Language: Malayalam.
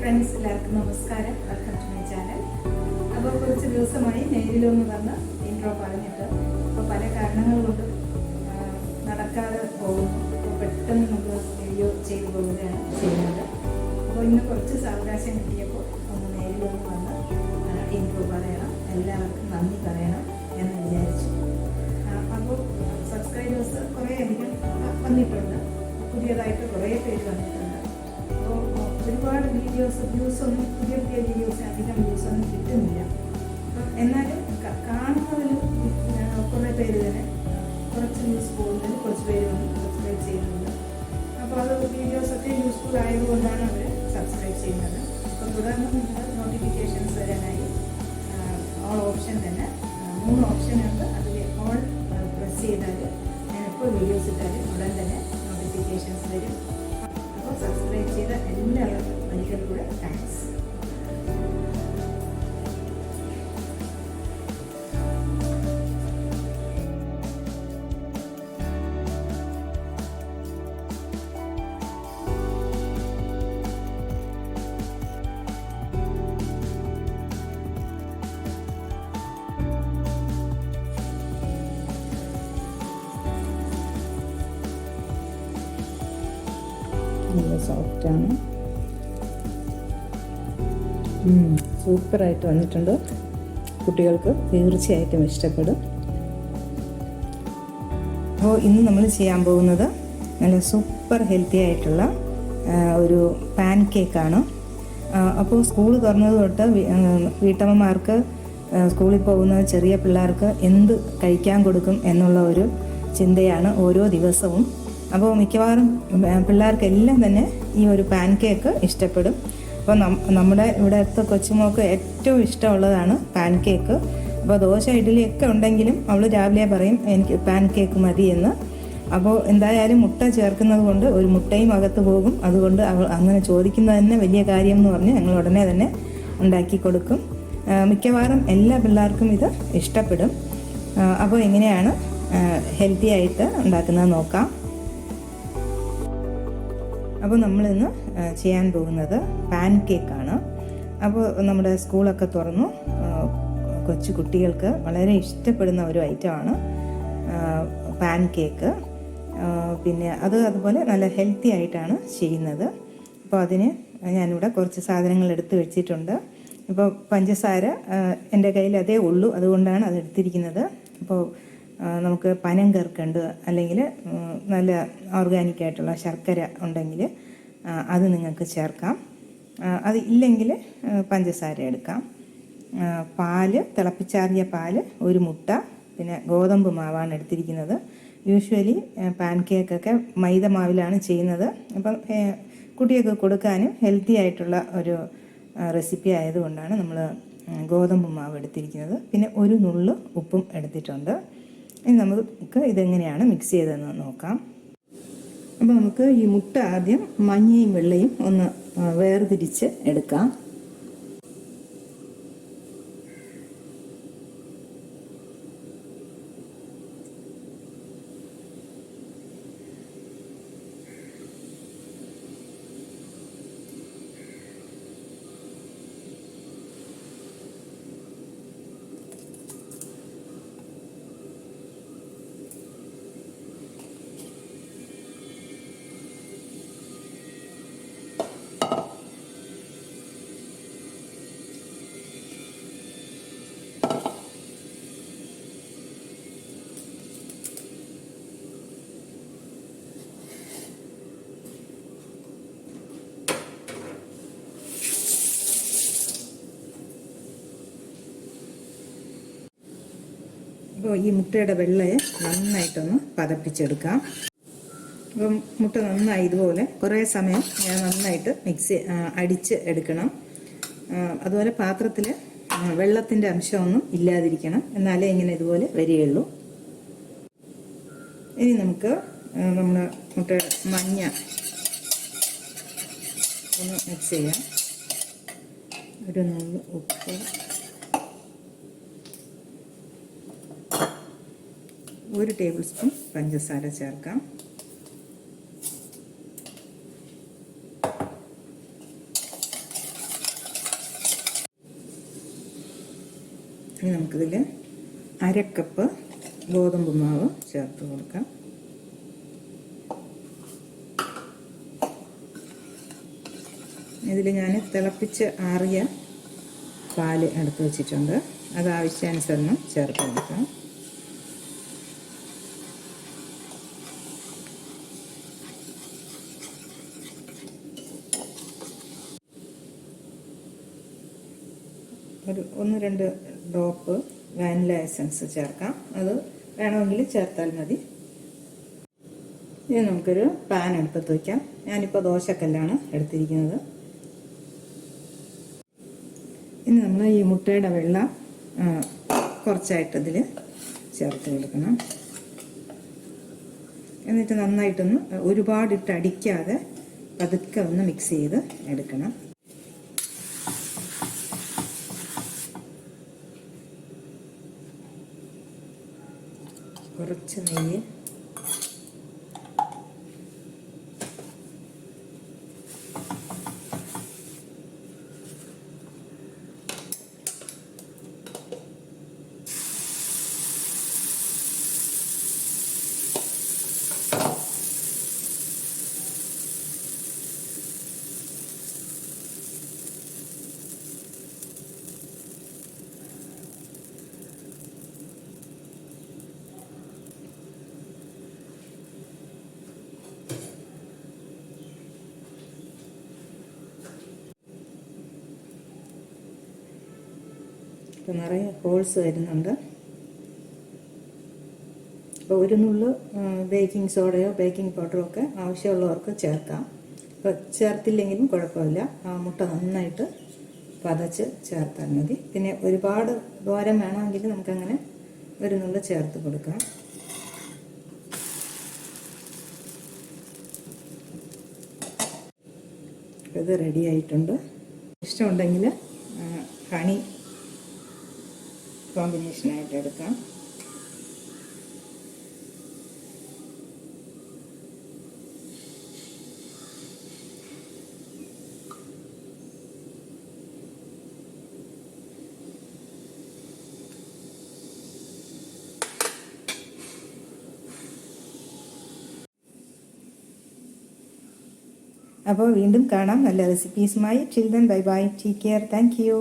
ഫ്രണ്ട്സ് എല്ലാവർക്കും നമസ്കാരം. വെൽക്കം ടു മൈ ചാനൽ അപ്പോൾ കുറച്ച് ദിവസമായി നേരിലൊന്ന് വന്ന് ഇൻട്രോ പറഞ്ഞിട്ട് അപ്പോൾ പല കാരണങ്ങൾ കൊണ്ട് നടക്കാതെ പോകുന്നു. അപ്പോൾ പെട്ടെന്ന് നമുക്ക് വീഡിയോ ചെയ്തു പോവുകയാണ് ചെയ്യുന്നത്. അപ്പോൾ ഇന്ന് കുറച്ച് സാവകാശം കിട്ടിയപ്പോൾ ഒന്ന് നേരിലൊന്ന് വന്ന് ഇൻട്രോ പറയണം. എല്ലാവർക്കും നന്ദി പറയണം എന്ന് വിചാരിച്ചു. അപ്പോൾ സബ്സ്ക്രൈബേഴ്സ് കുറേ അധികം വന്നിട്ടുണ്ട്. പുതിയതായിട്ട് കുറേ പേര് വന്നിട്ടുണ്ട്. വീഡിയോസ് വ്യൂസ് ഒന്നും പുതിയ പുതിയ വീഡിയോസ് അധികം വ്യൂസ് ഒന്നും കിട്ടുന്നില്ല. എന്നാലും കാണുന്നതിലും കുറേ പേര് തന്നെ കുറച്ച് വ്യൂസ് പോകുന്നതിൽ കുറച്ച് പേര് വന്ന് സബ്സ്ക്രൈബ് ചെയ്യുന്നുണ്ട്. അപ്പോൾ അത് വീഡിയോസൊക്കെ യൂസ്ഫുൾ ആയതുകൊണ്ടാണ് അവർ സബ്സ്ക്രൈബ് ചെയ്യുന്നത്. അപ്പോൾ തുടർന്ന് നിങ്ങൾ നോട്ടിഫിക്കേഷൻസ് വരാനായി ഓൾ ഓപ്ഷൻ തന്നെ. മൂന്ന് ഓപ്ഷൻ ഉണ്ട്. അതിൽ ഓൾ പ്രസ് ചെയ്താൽ ഞാൻ എപ്പോൾ വീഡിയോസ് ഇട്ടാലും ഉടൻ തന്നെ നോട്ടിഫിക്കേഷൻസ് വരും. അപ്പോൾ സബ്സ്ക്രൈബ് ചെയ്ത എല്ലാവർക്കും ഒരിക്കൽ കൂടെ താങ്ക്സ് നല്ല സോഫ്റ്റാണ് സൂപ്പറായിട്ട് വന്നിട്ടുണ്ട്. കുട്ടികൾക്ക് തീർച്ചയായിട്ടും ഇഷ്ടപ്പെടും. അപ്പോൾ ഇന്ന് നമ്മൾ ചെയ്യാൻ പോകുന്നത് നല്ല സൂപ്പർ ഹെൽത്തി ആയിട്ടുള്ള ഒരു പാൻ കേക്കാണ് അപ്പോൾ സ്കൂൾ തുറന്നത് തൊട്ട് വീട്ടമ്മമാർക്ക് സ്കൂളിൽ പോകുന്ന ചെറിയ പിള്ളേർക്ക് എന്ത് കഴിക്കാൻ കൊടുക്കും എന്നുള്ള ഒരു ചിന്തയാണ് ഓരോ ദിവസവും. അപ്പോൾ മിക്കവാറും പിള്ളേർക്കെല്ലാം തന്നെ ഈ ഒരു പാൻ കേക്ക് ഇഷ്ടപ്പെടും. അപ്പോൾ നമ്മുടെ ഇവിടുത്തെ കൊച്ചുമോൾക്ക് ഏറ്റവും ഇഷ്ടമുള്ളതാണ് പാൻ കേക്ക് അപ്പോൾ ദോശ ഇഡ്ഡലി ഒക്കെ ഉണ്ടെങ്കിലും അവൾ രാവിലെ പറയും എനിക്ക് പാൻ കേക്ക് മതി എന്ന്. അപ്പോൾ എന്തായാലും മുട്ട ചേർക്കുന്നത് കൊണ്ട് ഒരു മുട്ടയും അകത്ത് പോകും. അതുകൊണ്ട് അവൾ അങ്ങനെ ചോദിക്കുന്നത് തന്നെ വലിയ കാര്യം എന്ന് പറഞ്ഞ് ഞങ്ങൾ ഉടനെ തന്നെ ഉണ്ടാക്കി കൊടുക്കും. മിക്കവാറും എല്ലാ പിള്ളേർക്കും ഇത് ഇഷ്ടപ്പെടും. അപ്പോൾ എങ്ങനെയാണ് ഹെൽത്തി ആയിട്ട് ഉണ്ടാക്കുന്നത് നോക്കാം. അപ്പോൾ നമ്മളിന്ന് ചെയ്യാൻ പോകുന്നത് പാൻ കേക്കാണ് അപ്പോൾ നമ്മുടെ സ്കൂളൊക്കെ തുറന്നു. കൊച്ചു കുട്ടികൾക്ക് വളരെ ഇഷ്ടപ്പെടുന്ന ഒരു ഐറ്റമാണ് പാൻ കേക്ക് പിന്നെ അത് അതുപോലെ നല്ല ഹെൽത്തി ആയിട്ടാണ് ചെയ്യുന്നത്. അപ്പോൾ അതിന് ഞാനിവിടെ കുറച്ച് സാധനങ്ങൾ എടുത്തു വെച്ചിട്ടുണ്ട്. ഇപ്പോൾ പഞ്ചസാര എന്റെ കയ്യിൽ അതേ ഉള്ളൂ. അതുകൊണ്ടാണ് അത് എടുത്തിരിക്കുന്നത്. അപ്പോൾ നമുക്ക് പനം കർക്കുണ്ട് അല്ലെങ്കിൽ നല്ല ഓർഗാനിക് ആയിട്ടുള്ള ശർക്കര ഉണ്ടെങ്കിൽ അത് നിങ്ങൾക്ക് ചേർക്കാം. അത് ഇല്ലെങ്കിൽ പഞ്ചസാര എടുക്കാം. പാൽ തിളപ്പിച്ചാറിയ പാൽ ഒരു മുട്ട പിന്നെ ഗോതമ്പ് മാവാണ് എടുത്തിരിക്കുന്നത്. യൂഷ്വലി പാൻ കേക്കൊക്കെ മൈദ മാവിലാണ് ചെയ്യുന്നത്. അപ്പം കുട്ടികൾക്ക് കൊടുക്കാനും ഹെൽത്തി ആയിട്ടുള്ള ഒരു റെസിപ്പി ആയതുകൊണ്ടാണ് നമ്മൾ ഗോതമ്പ് മാവ് എടുത്തിരിക്കുന്നത്. പിന്നെ ഒരു നുള്ള് ഉപ്പും എടുത്തിട്ടുണ്ട്. ഇനി നമുക്ക് ഇതെങ്ങനെയാണ് മിക്സ് ചെയ്തതെന്ന് നോക്കാം. അപ്പോൾ നമുക്ക് ഈ മുട്ട ആദ്യം മഞ്ഞയും വെള്ളയും ഒന്ന് വേർതിരിച്ച് എടുക്കാം. അപ്പോൾ ഈ മുട്ടയുടെ വെള്ളയെ നന്നായിട്ടൊന്ന് പതപ്പിച്ചെടുക്കാം. അപ്പം മുട്ട നന്നായി ഇതുപോലെ കുറേ സമയം ഞാൻ നന്നായിട്ട് മിക്സി അടിച്ച് എടുക്കണം. അതുപോലെ പാത്രത്തിൽ വെള്ളത്തിന്റെ അംശമൊന്നും ഇല്ലാതിരിക്കണം. എന്നാലേ ഇങ്ങനെ ഇതുപോലെ വരികയുള്ളൂ. ഇനി നമുക്ക് നമ്മൾ മുട്ട മഞ്ഞ ഒന്ന് മിക്സ് ചെയ്യാം. ഒരു നുള്ളു ഉപ്പ്. ഒരു ടേബിൾ സ്പൂൺ പഞ്ചസാര ചേർക്കാം. ഇനി നമുക്കിതിൽ അരക്കപ്പ് ഗോതമ്പ് മാവ് ചേർത്ത് കൊടുക്കാം. ഇതിൽ ഞാൻ തിളപ്പിച്ച് ആറിയ പാൽ എടുത്ത് വെച്ചിട്ടുണ്ട്. അത് ആവശ്യാനുസരണം ചേർത്ത് കൊടുക്കാം. ഒരു ഒന്ന് രണ്ട് ഡ്രോപ്പ് വാനില എസൻസ് ചേർക്കാം. അത് വേണമെങ്കിൽ ചേർത്താൽ മതി. ഇനി നമുക്കൊരു പാൻ എടുപ്പത്ത് വയ്ക്കാം ഞാനിപ്പോൾ ദോശക്കല്ലാണ് എടുത്തിരിക്കുന്നത്. ഇനി നമ്മൾ ഈ മുട്ടയുടെ വെള്ളം കുറച്ചായിട്ട് ഇതിൽ ചേർത്ത് കൊടുക്കണം. എന്നിട്ട് നന്നായിട്ടൊന്ന് ഒരുപാടിട്ട് അടിക്കാതെ പതുക്കെ ഒന്ന് മിക്സ് ചെയ്ത് എടുക്കണം. കുറച്ച് നെയ്യ് ഇപ്പം നിറയെ ഹോൾസ് വരുന്നുണ്ട്. അപ്പോൾ ഒരു നുള്ള് ബേക്കിംഗ് സോഡയോ ബേക്കിംഗ് പൗഡറോ ഒക്കെ ആവശ്യമുള്ളവർക്ക് ചേർക്കാം. ഇപ്പോൾ ചേർത്തില്ലെങ്കിലും കുഴപ്പമില്ല. ആ മുട്ട നന്നായിട്ട് പതച്ച് ചേർത്താൽ മതി. പിന്നെ ഒരുപാട് ദോരം വേണമെങ്കിൽ നമുക്കങ്ങനെ ഒരു നുള്ള് ചേർത്ത് കൊടുക്കാം. ഇത് റെഡി ആയിട്ടുണ്ട്. ഇഷ്ടമുണ്ടെങ്കിൽ ഹണി കോമ്പിനേഷനായിട്ട് എടുക്കാം. അപ്പോൾ വീണ്ടും കാണാം. നല്ല റെസിപ്പീസുമായി children bye bye take care thank you